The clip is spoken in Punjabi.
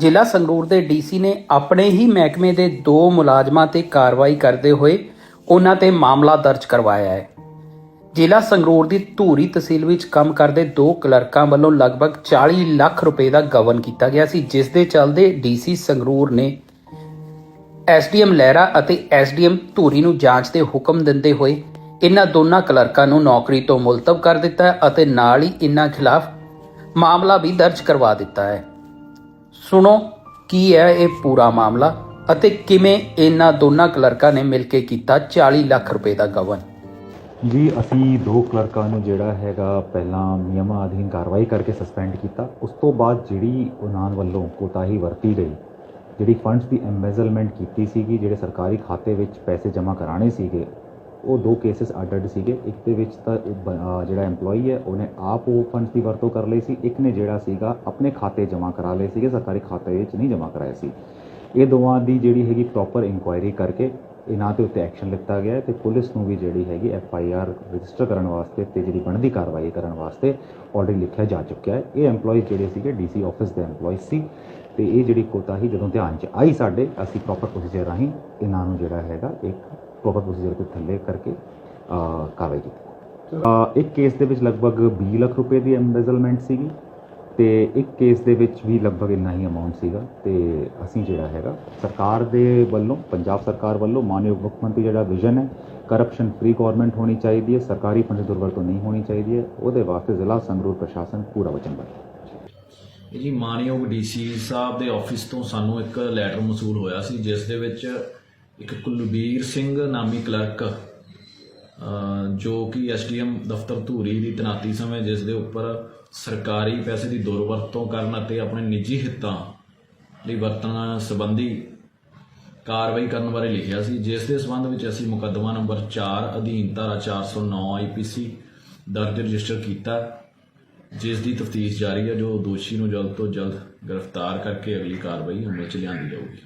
ਜ਼ਿਲ੍ਹਾ ਸੰਗਰੂਰ ਦੇ ਡੀਸੀ ਨੇ ਆਪਣੇ ਹੀ ਮਹਿਕਮੇ ਦੇ ਦੋ ਮੁਲਾਜ਼ਮਾਂ ਤੇ ਕਾਰਵਾਈ ਕਰਦੇ ਹੋਏ ਉਹਨਾਂ ਤੇ ਮਾਮਲਾ ਦਰਜ ਕਰਵਾਇਆ ਹੈ। ਜ਼ਿਲ੍ਹਾ ਸੰਗਰੂਰ ਦੀ ਧੂਰੀ ਤਹਿਸੀਲ ਵਿੱਚ ਕੰਮ ਕਰਦੇ ਦੋ ਕਲਰਕਾਂ ਵੱਲੋਂ ਲਗਭਗ 40 ਲੱਖ ਰੁਪਏ ਦਾ ਗਵਨ ਕੀਤਾ ਗਿਆ ਸੀ, ਜਿਸ ਦੇ ਚੱਲਦੇ ਡੀਸੀ ਸੰਗਰੂਰ ਨੇ ਐਸਡੀਐਮ ਲਹਿਰਾ ਅਤੇ ਐਸਡੀਐਮ ਧੂਰੀ ਨੂੰ ਜਾਂਚ ਦੇ ਹੁਕਮ ਦਿੰਦੇ ਹੋਏ ਇਹਨਾਂ ਦੋਨਾਂ ਕਲਰਕਾਂ ਨੂੰ ਨੌਕਰੀ ਤੋਂ ਮੁਲਤਵ ਕਰ ਦਿੱਤਾ ਅਤੇ ਨਾਲ ਹੀ ਇਹਨਾਂ ਖਿਲਾਫ ਮਾਮਲਾ ਵੀ ਦਰਜ ਕਰਵਾ ਦਿੱਤਾ ਹੈ। ਸੁਣੋ ਕੀ ਹੈ ਇਹ ਪੂਰਾ ਮਾਮਲਾ ਅਤੇ ਕਿਵੇਂ ਇਹਨਾਂ ਦੋਨਾਂ ਕਲਰਕਾਂ ਨੇ ਮਿਲ ਕੇ ਕੀਤਾ 40 ਲੱਖ ਰੁਪਏ ਦਾ ਗਵਨ। ਜੀ, ਅਸੀਂ ਦੋ ਕਲਰਕਾਂ ਨੂੰ ਜਿਹੜਾ ਹੈਗਾ ਪਹਿਲਾਂ ਨਿਯਮਾਂ ਅਧੀਨ ਕਾਰਵਾਈ ਕਰਕੇ ਸਸਪੈਂਡ ਕੀਤਾ। ਉਸ ਤੋਂ ਬਾਅਦ ਜਿਹੜੀ ਉਹਨਾਂ ਵੱਲੋਂ ਕੋਤਾਹੀ ਵਰਤੀ ਗਈ, ਜਿਹੜੀ ਫੰਡਸ ਦੀ ਐਮਬੈਜ਼ਲਮੈਂਟ ਕੀਤੀ ਸੀਗੀ, ਜਿਹੜੇ ਸਰਕਾਰੀ ਖਾਤੇ ਵਿੱਚ ਪੈਸੇ ਜਮ੍ਹਾਂ ਕਰਾਣੇ ਸੀਗੇ ਉਹ ਦੋ ਕੇਸਸ ਅੱਡ-ਅੱਡ ਸੀਗੇ। ਇੱਕ ਦੇ ਵਿੱਚ ਤਾਂ ਬ- ਜਿਹੜਾ EMPLOYEE ਹੈ, ਉਹਨੇ ਆਪ ਉਹ ਫੰਡਸ ਦੀ ਵਰਤੋਂ ਕਰ ਲਈ ਸੀ। ਇੱਕ ਨੇ ਜਿਹੜਾ ਸੀਗਾ, ਆਪਣੇ ਖਾਤੇ ਜਮ੍ਹਾਂ ਕਰਾ ਲਏ ਸੀਗੇ। ਸਰਕਾਰੀ ਖਾਤੇ ਵਿੱਚ ਨਹੀਂ ਜਮ੍ਹਾਂ ਕਰਾਏ ਸੀ। ਇਹ ਦੋਵਾਂ ਦੀ ਜਿਹੜੀ ਹੈਗੀ ਪ੍ਰੋਪਰ ਇਨਕੁਆਇਰੀ ਕਰਕੇ ਇਹਨਾਂ ਦੇ ਉੱਤੇ ਐਕਸ਼ਨ ਲਿੱਤਾ ਗਿਆ ਹੈ ਤੇ ਪੁਲਿਸ ਨੂੰ ਵੀ ਜਿਹੜੀ ਹੈਗੀ ਐਫ ਆਈ ਆਰ ਰਜਿਸਟਰ ਕਰਨ ਵਾਸਤੇ ਤੇ ਜਿਹੜੀ ਬਣਦੀ ਕਾਰਵਾਈ ਕਰਨ ਵਾਸਤੇ ਆਲਰੇਡੀ ਲਿਖਿਆ ਜਾ ਚੁੱਕਿਆ ਹੈ। ਇਹ EMPLOYEE ਜਿਹੜੇ ਸੀਗੇ ਡੀਸੀ ਆਫਿਸ ਦੇ EMPLOYEE ਸੀ ਤੇ ਇਹ ਜਿਹੜੀ ਕੋਤਾਹੀ ਜਦੋਂ ਧਿਆਨ 'ਚ ਆਈ ਸਾਡੇ, ਅਸੀਂ ਪ੍ਰੋਪਰ ਪ੍ਰੋਸੀਜਰ ਰਾਹੀਂ ਇਹਨਾਂ ਨੂੰ ਜਿਹੜਾ ਹੈਗਾ ਇੱਕ ਪ੍ਰੋਪਰ ਪ੍ਰੋਸੀਜਰ ਦੇ ਥੱਲੇ ਕਰਕੇ ਕਾਰਵਾਈ ਕੀਤੀ। ਇੱਕ ਕੇਸ ਦੇ ਵਿੱਚ ਲਗਭਗ 20 ਲੱਖ ਰੁਪਏ ਦੀ ਐਮਬੈਜ਼ਲਮੈਂਟ ਸੀਗੀ ਤੇ ਇੱਕ ਕੇਸ ਦੇ ਵਿੱਚ ਵੀ ਲਗਭਗ ਇੰਨਾ ਹੀ ਅਮਾਉਂਟ ਸੀਗਾ ਤੇ ਅਸੀਂ ਜਿਹੜਾ ਹੈਗਾ, ਸਰਕਾਰ ਦੇ ਵੱਲੋਂ, ਪੰਜਾਬ ਸਰਕਾਰ ਵੱਲੋਂ ਮਾਨਯੋਗ ਮੁੱਖ ਮੰਤਰੀ ਜਿਹੜਾ ਵਿਜ਼ਨ ਹੈ ਕਰਪਸ਼ਨ ਫ੍ਰੀ ਗਵਰਨਮੈਂਟ ਹੋਣੀ ਚਾਹੀਦੀ ਹੈ, ਸਰਕਾਰੀ ਫੰਡ ਦੁਰਵਰਤੋਂ ਨਹੀਂ ਹੋਣੀ ਚਾਹੀਦੀ ਹੈ, ਉਹਦੇ ਵਾਸਤੇ ਜ਼ਿਲ੍ਹਾ ਸੰਗਰੂਰ ਪ੍ਰਸ਼ਾਸਨ ਪੂਰਾ ਵਚਨਬੱਧ ਹੈ। ਜੀ, ਮਾਨਯੋਗ ਡੀਸੀ ਸਾਹਿਬ ਦੇ ਆਫਿਸ ਤੋਂ ਸਾਨੂੰ ਇੱਕ ਲੈਟਰ ਮਸੂਲ ਹੋਇਆ ਸੀ, ਜਿਸ ਦੇ ਵਿੱਚ ਇੱਕ ਕੁਲਬੀਰ ਸਿੰਘ ਨਾਮੀ ਕਲਰਕ ਜੋ ਕਿ ਐਸਡੀਐਮ ਦਫ਼ਤਰ ਧੂਰੀ ਦੀ ਤਨਾਤੀ ਸਮੇਂ ਜਿਸ ਦੇ ਉੱਪਰ ਸਰਕਾਰੀ ਪੈਸੇ ਦੀ ਦੁਰਵਰਤੋਂ ਕਰਨ ਅਤੇ ਆਪਣੇ ਨਿੱਜੀ ਹਿੱਤਾਂ ਲਈ ਵਰਤਣ ਸੰਬੰਧੀ ਕਾਰਵਾਈ ਕਰਨ ਬਾਰੇ ਲਿਖਿਆ ਸੀ, ਜਿਸ ਦੇ ਸੰਬੰਧ ਵਿੱਚ ਅਸੀਂ ਮੁਕੱਦਮਾ ਨੰਬਰ 4 ਅਧੀਨ ਧਾਰਾ 409 ਆਈਪੀਸੀ ਦਰਜ ਰਜਿਸਟਰ ਕੀਤਾ, ਜਿਸ ਦੀ ਤਫਤੀਸ਼ ਜਾਰੀ ਹੈ, ਜੋ ਦੋਸ਼ੀ ਨੂੰ ਜਲਦ ਤੋਂ ਜਲਦ ਗ੍ਰਿਫਤਾਰ ਕਰਕੇ ਅਗਲੀ ਕਾਰਵਾਈ ਅਮਲ ਚ ਲਿਆਂਦੀ ਜਾਊਗੀ।